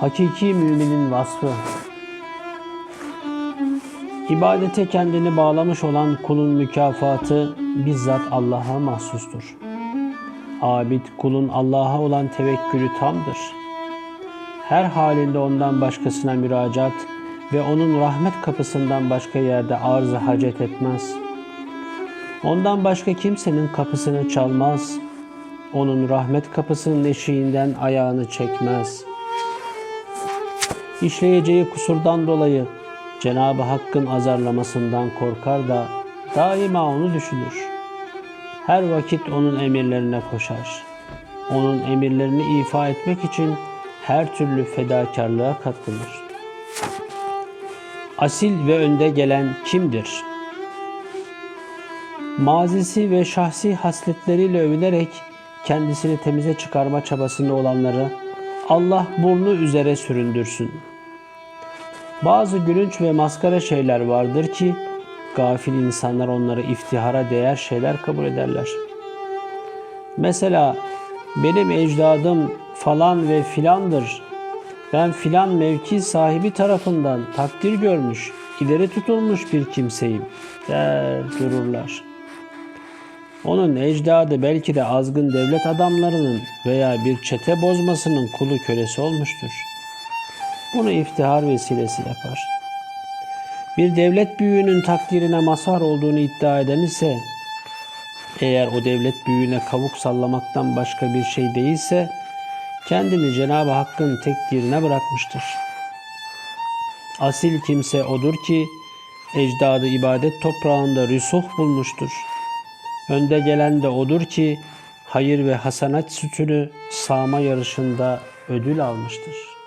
Hakiki müminin vasfı. İbadete kendini bağlamış olan kulun mükafatı bizzat Allah'a mahsustur. Abid kulun Allah'a olan tevekkülü tamdır. Her halinde ondan başkasına müracaat ve onun rahmet kapısından başka yerde arz hacet etmez. Ondan başka kimsenin kapısını çalmaz. Onun rahmet kapısının eşiğinden ayağını çekmez. İşleyeceği kusurdan dolayı Cenab-ı Hakk'ın azarlamasından korkar da daima onu düşünür. Her vakit onun emirlerine koşar. Onun emirlerini ifa etmek için her türlü fedakarlığa katlanır. Asil ve önde gelen kimdir? Mazisi ve şahsi hasletleriyle övünerek kendisini temize çıkarma çabasında olanları Allah burnu üzere süründürsün. Bazı gülünç ve maskara şeyler vardır ki gafil insanlar onları iftihara değer şeyler kabul ederler. Mesela benim ecdadım falan ve filandır. Ben filan mevki sahibi tarafından takdir görmüş, ileri tutulmuş bir kimseyim der dururlar. Onun ecdadı belki de azgın devlet adamlarının veya bir çete bozmasının kulu kölesi olmuştur. Bunu iftihar vesilesi yapar. Bir devlet büyüğünün takdirine mazhar olduğunu iddia eden ise eğer o devlet büyüğüne kavuk sallamaktan başka bir şey değilse kendini Cenab-ı Hakk'ın tekdirine bırakmıştır. Asil kimse odur ki ecdadı ibadet toprağında rüsuh bulmuştur. Önde gelen de odur ki hayır ve hasanat sütünü sağma yarışında ödül almıştır.''